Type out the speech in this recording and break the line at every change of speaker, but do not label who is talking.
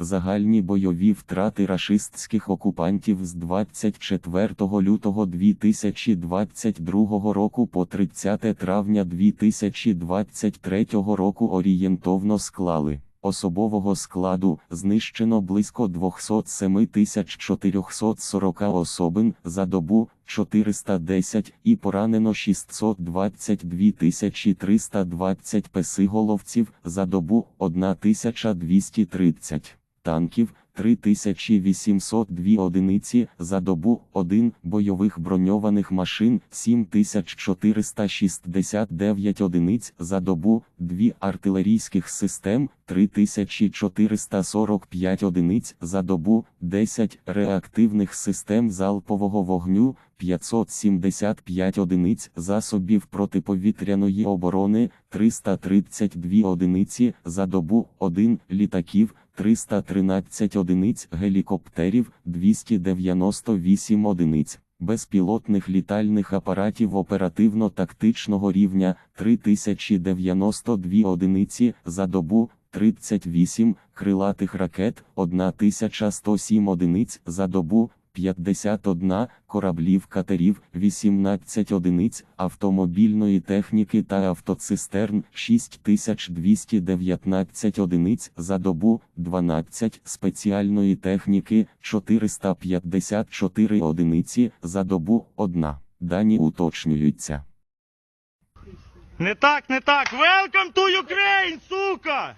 Загальні бойові втрати рашистських окупантів з 24 лютого 2022 року по 30 травня 2023 року орієнтовно склали. Особового складу знищено близько 207 440 особин за добу 410 і поранено 622 320 песиголовців за добу 1230 танків 3802 одиниці за добу 1 бойових броньованих машин 7469 одиниць за добу 2 артилерійських систем 3445 одиниць за добу 10 реактивних систем залпового вогню 575 одиниць засобів протиповітряної оборони 332 одиниці за добу 1 літаків 313 одиниць гелікоптерів, 298 одиниць, безпілотних літальних апаратів оперативно-тактичного рівня, 3092 одиниці за добу, 38 крилатих ракет, 1107 одиниць за добу, 51 кораблів катерів, 18 одиниць автомобільної техніки та автоцистерн, 6219 одиниць за добу, 12 спеціальної техніки, 454 одиниці за добу, 1. Дані уточнюються.
Не так, не так. Welcome to Ukraine, сука!